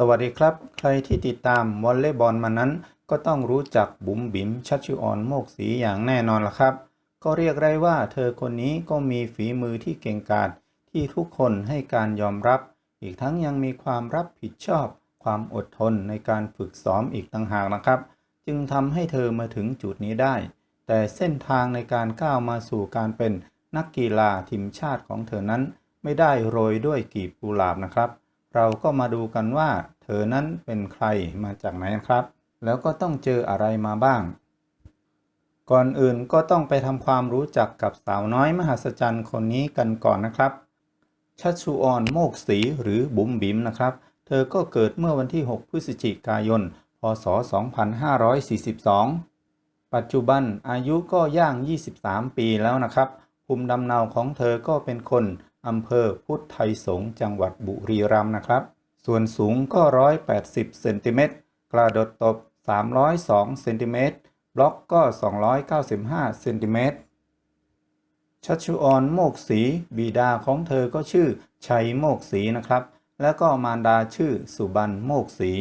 สวัสดีครับ ใครที่ติดตามวอลเลย์บอลมานั้น ก็ต้องรู้จักบุ๋มบิ๋มชัชชุออนโมกศีอย่างแน่นอนละครับ ก็เรียกได้ว่าเธอคนนี้ก็มีฝีมือที่เก่งกาจที่ทุกคนให้การยอมรับ อีกทั้งยังมีความรับผิดชอบ ความอดทนในการฝึกซ้อมอีกต่างหากนะครับ จึงทำให้เธอมาถึงจุดนี้ได้ แต่เส้นทางในการก้าวมาสู่การเป็นนักกีฬาทีมชาติของเธอนั้น ไม่ได้โรยด้วยกีบกุหลาบนะครับ เราก็มาดูกันว่า เธอนั้นเป็นใครมาจากไหนครับ แล้วก็ต้องเจออะไรมาบ้าง ก่อนอื่นก็ต้องไปทำความรู้จักกับสาวน้อยมหัศจรรย์คนนี้กันก่อนนะครับ ชัชชูออนโมกศรีหรือบุ๋มบิ๋มนะครับ เธอก็เกิดเมื่อวันที่ 6 พฤศจิกายน พศ 2542 ปัจจุบันอายุก็ย่าง 23 ปีแล้วนะครับภูมิลำเนาของเธอก็เป็นคน อำเภอพุทธไทยสงจังหวัดบุรีรัมย์นะครับ ส่วนสูงก็ 180เซนติเมตรกระโดดตบ 302เซนติเมตรบล็อกก็ 295เซนติเมตรชัชชุออนโมกศรีบิดาของเธอก็ชื่อชัยโมกศรีนะครับ แล้วก็มารดาชื่อสุบันโมกศรี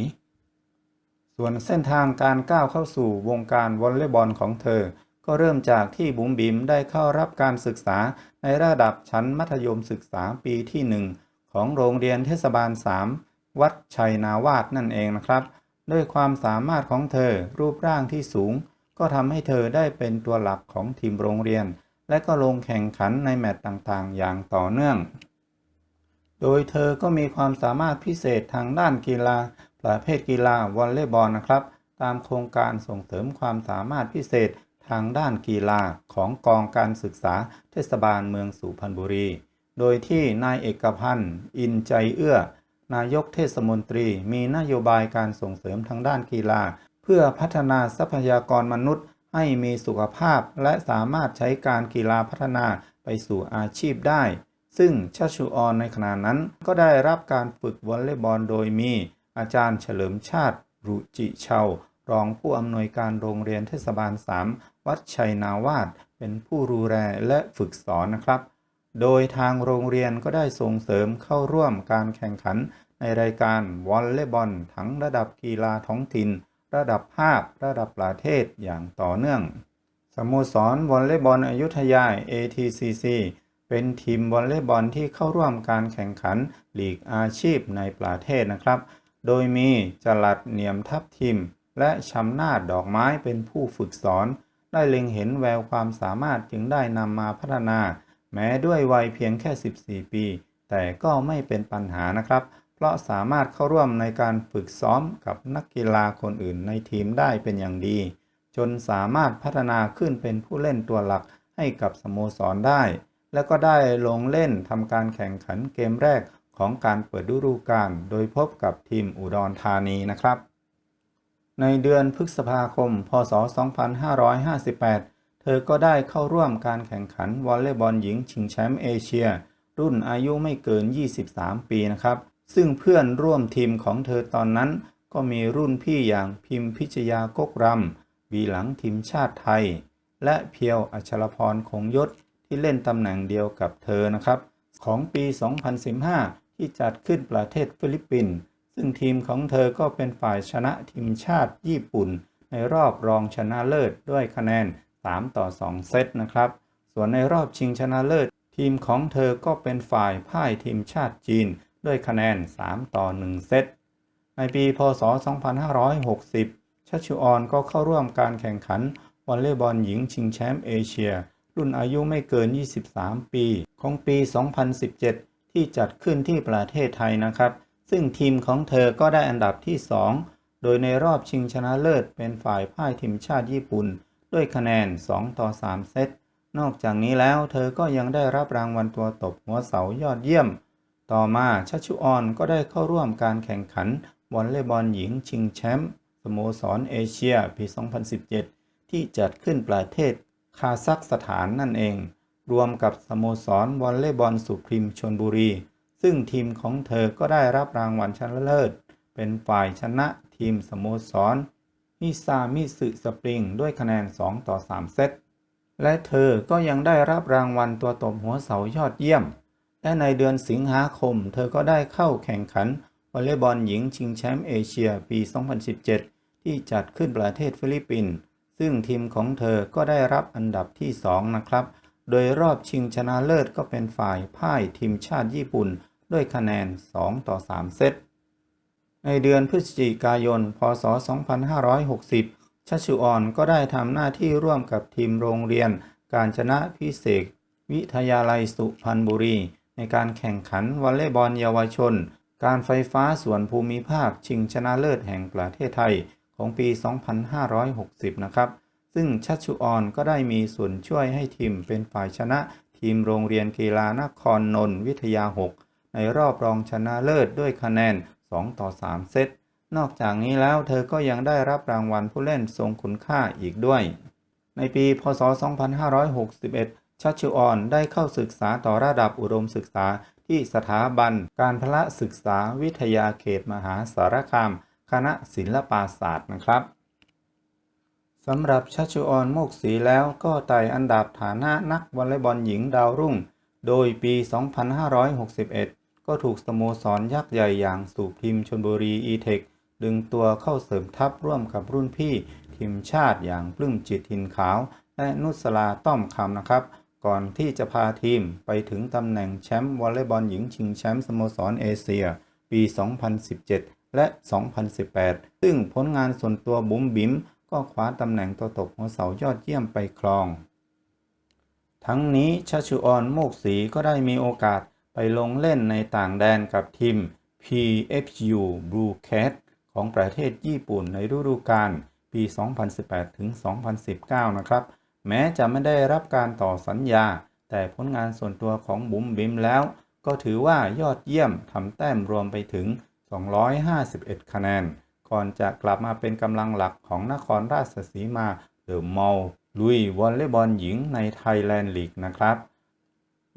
ส่วนเส้นทางการก้าวเข้าสู่วงการวอลเลย์บอลของเธอ ก็เริ่มจากที่บุ๋มบิ๋มได้เข้ารับการศึกษาในระดับชั้นมัธยมศึกษาปีที่ 1 ของโรงเรียนเทศบาล 3 วัดชัยนาวาสนั่นเองนะครับ ด้วยความสามารถของเธอรูปร่างที่สูง ก็ทำให้เธอได้เป็นตัวหลักของทีมโรงเรียน และก็ลงแข่งขันในแมตช์ต่างๆ อย่างต่อเนื่อง โดยเธอก็มีความสามารถพิเศษทางด้านกีฬา ประเภทกีฬาวอลเลย์บอลนะครับ ตามโครงการส่งเสริมความสามารถพิเศษ ทางด้านกีฬาของกองการศึกษาเทศบาลเมืองสุพรรณบุรี โดยที่นายเอกพันธ์ อินใจเอื้อ นายกเทศมนตรีมีนโยบายการส่งเสริมทางด้านกีฬา เพื่อพัฒนาทรัพยากรมนุษย์ ให้มีสุขภาพและสามารถใช้การกีฬาพัฒนาไปสู่อาชีพได้ ซึ่งชัชชูออนในขณะนั้นก็ได้รับการฝึกวอลเลย์บอลโดยมี อาจารย์เฉลิมชาติ รุจิเชารองผู้อำนวยการโรงเรียนเทศบาล 3 วัดชัยนาวาสเป็นผู้ดูแลและฝึกสอนนะครับ โดยทางโรงเรียนก็ได้ส่งเสริมเข้าร่วมการแข่งขันในรายการวอลเลย์บอลทั้งระดับกีฬาท้องถิ่น ระดับภาคระดับประเทศอย่างต่อเนื่อง สโมสรวอลเลย์บอลอยุธยา ATCC เป็นทีมวอลเลย์บอลที่เข้าร่วมการแข่งขันลีกอาชีพในประเทศนะครับ โดยมีจลัดเหนียมทัพทีมและชำนาจดอกไม้เป็นผู้ฝึกสอน ได้เล็งเห็นแววความสามารถจึงได้นำมาพัฒนา แม้ด้วยวัยเพียงแค่ 14 ปี แต่ก็ไม่เป็นปัญหานะครับ เพราะสามารถเข้าร่วมในการฝึกซ้อมกับนักกีฬาคนอื่นในทีมได้เป็นอย่างดี จนสามารถพัฒนาขึ้นเป็นผู้เล่นตัวหลักให้กับสโมสรได้ แล้วก็ได้ลงเล่นทำการแข่งขันเกมแรกของการเปิดฤดูกาลโดยพบกับทีมอุดรธานีนะครับ ในเดือนพฤษภาคม พศ 2558 เธอก็ได้เข้าร่วมการแข่งขันวอลเลย์บอลหญิงชิงแชมป์เอเชีย รุ่นอายุไม่เกิน 23 ปีนะครับ ซึ่งเพื่อนร่วมทีมของเธอตอนนั้น ก็มีรุ่นพี่อย่างพิมพิชยากกรำบีหลังทีมชาติไทย และเพียวอัชรพรคงยศที่เล่นตำแหน่งเดียวกับเธอนะครับ ของปี 2015 ที่จัดขึ้นประเทศฟิลิปปินส์ ซึ่งทีมของเธอก็เป็นฝ่ายชนะทีมชาติญี่ปุ่น ในรอบรองชนะเลิศด้วยคะแนน 3 ต่อ 2 เซตนะครับ ส่วนในรอบชิงชนะเลิศ ทีมของเธอก็เป็นฝ่ายพ่ายทีมชาติจีน ด้วยคะแนน 3 ต่อ 1 เซต ในปีพศ 2560 ชัชชุออนก็เข้าร่วมการแข่งขันวอลเลย์บอลหญิงชิงแชมป์เอเชีย รุ่นอายุไม่เกิน 23 ปี ของปี 2017 ที่จัดขึ้นที่ประเทศไทยนะครับ ซึ่งทีมของเธอก็ได้อันดับที่ 2 โดยในรอบชิงชนะเลิศเป็นฝ่ายพ่ายทีมชาติญี่ปุ่น ด้วยคะแนน 2 ต่อ 3 เซต นอกจากนี้แล้วเธอก็ยังได้รับรางวัลตัวตบหัวเสายอดเยี่ยม ต่อมาชัชชุออนก็ได้เข้าร่วมการแข่งขันวอลเลย์บอลหญิงชิงแชมป์สโมสรเอเชียปี 2017 ที่จัดขึ้นประเทศคาซัคสถานนั่นเอง รวมกับสโมสรวอลเลย์บอลสุพริมชนบุรี ซึ่งทีมของเธอก็ได้รับรางวัลชนะเลิศ เป็นฝ่ายชนะทีมสโมสรมิซามิสึสปริงด้วยคะแนน 2 ต่อ 3 เซต และเธอก็ยังได้รับรางวัลตัวตบหัวเสายอดเยี่ยม และในเดือนสิงหาคม เธอก็ได้เข้าแข่งขันวอลเลย์บอลหญิงชิงแชมป์เอเชียปี 2017 ที่จัดขึ้นประเทศฟิลิปปินส์ซึ่งทีมของเธอก็ได้รับอันดับที่ 2 นะครับ โดยรอบชิงชนะเลิศก็เป็นฝ่ายพ่ายทีมชาติญี่ปุ่นด้วยคะแนน 2 ต่อ 3 เซต ในเดือนพฤศจิกายน พศ 2560 ชัชชุออนก็ได้ทำหน้าที่ร่วมกับทีมโรงเรียน การชนะพิเศษ วิทยาลัยสุพรรณบุรี ในการแข่งขันวอลเลย์บอลเยาวชน การไฟฟ้าส่วนภูมิภาคชิงชนะเลิศแห่งประเทศไทยของปี 2560 นะครับ ซึ่งชัชชุออนก็ได้มีส่วนช่วยให้ทีมเป็นฝ่ายชนะทีมโรงเรียนกีฬานครนนท์วิทยา 6 ในรอบรองชนะเลิศด้วยคะแนน 2 ต่อ 3 เซต นอกจากนี้แล้วเธอก็ยังได้รับรางวัลผู้เล่นทรงคุณค่าอีกด้วย ในปีพศ 2561 ชัชชุออนได้เข้าศึกษาต่อระดับอุดมศึกษาที่สถาบันการพละศึกษาวิทยาเขตมหาสารคาม คณะศิลปาศาสตร์นะครับ สำหรับชัชชุออนโมกศีแล้วก็ไต่อันดับฐานะนักวอลเลย์บอลหญิงดาวรุ่ง โดยปี 2561 ก็ถูกสโมสรยักษ์ใหญ่อย่างสูบทีมชนบุรีอีเทคดึงตัวเข้าเสริมทัพร่วมกับรุ่นพี่ ทีมชาติอย่างปลื้มจิตทินขาว และนุสลาต้อมคำนะครับ ก่อนที่จะพาทีมไปถึงตำแหน่งแชมป์วอลเลย์บอลหญิงชิงแชมป์สโมสรเอเชีย ปี 2017 และ 2018 ซึ่งผลงานส่วนตัวบุ๋มบิ๋ม ก็คว้าตำแหน่งตัวตกหัวเสายอดเยี่ยมไปครอง ทั้งนี้ชัชชุออนโมกศรีก็ได้มีโอกาสไปลงเล่นในต่างแดนกับทีม PFU Blue Cat ของประเทศญี่ปุ่นในฤดูกาลปี 2018 ถึง 2019 นะครับ แม้จะไม่ได้รับการต่อสัญญา แต่ผลงานส่วนตัวของบุ๋มบิมแล้ว ก็ถือว่ายอดเยี่ยมทำแต้มรวมไปถึง 251 คะแนน ก่อนจะกลับมาเป็นกำลังหลักของนครราชสีมาเดอะมอลลุยวอลเลย์บอลหญิงในไทยแลนด์ลีกนะครับ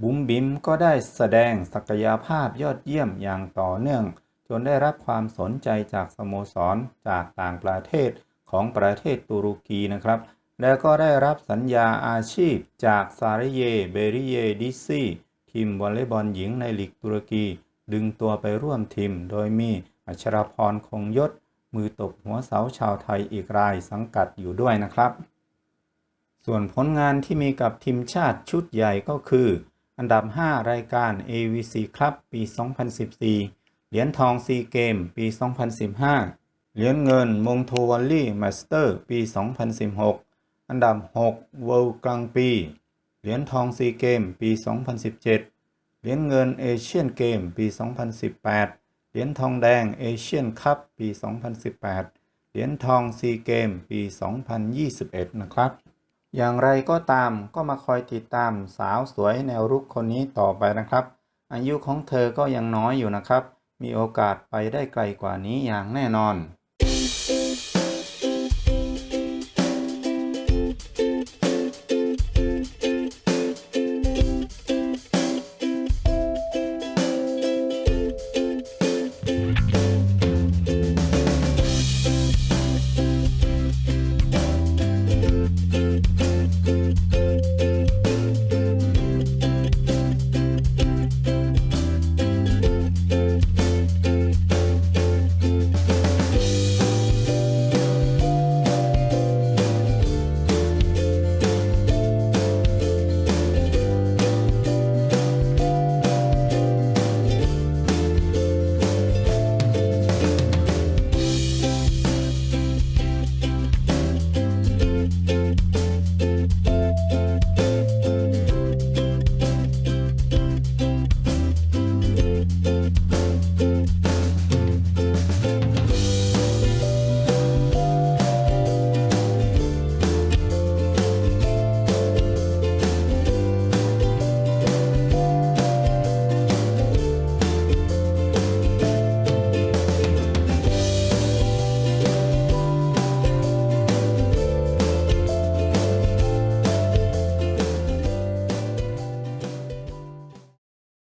บุ๋มบิมก็ได้แสดงศักยภาพยอดเยี่ยมอย่างต่อเนื่อง จนได้รับความสนใจจากสโมสรจากต่างประเทศของประเทศตุรกีนะครับ แล้วก็ได้รับสัญญาอาชีพจากซาริเยเบริเยดิซีทีมวอลเลย์บอลหญิงในลีกตุรกี ดึงตัวไปร่วมทีม โดยมีอัชรพรคงยศ มือตบหัวเสาชาวไทยอีกรายสังกัดอยู่ด้วยนะครับ ส่วนผลงานที่มีกับทีมชาติชุดใหญ่ก็คือ อันดับ 5 รายการ AVC ครับปี 2014 เหรียญทองซีเกมปี 2015 เหรียญเงินมงโทวอลลี่มาสเตอร์ปี 2016 อันดับ 6 เวิลด์กลางปี เหรียญทองซีเกมปี 2017 เหรียญเงินเอเชียนเกมปี 2018 เหรียญทองแดงเอเชียนคัพปี 2018 เหรียญทองซีเกมปี 2021 นะครับ อย่างไรก็ตามก็มาคอยติดตามสาวสวยแนวรุกคนนี้ต่อไปนะครับ อายุของเธอก็ยังน้อยอยู่นะครับ มีโอกาสไปได้ไกลกว่านี้อย่างแน่นอน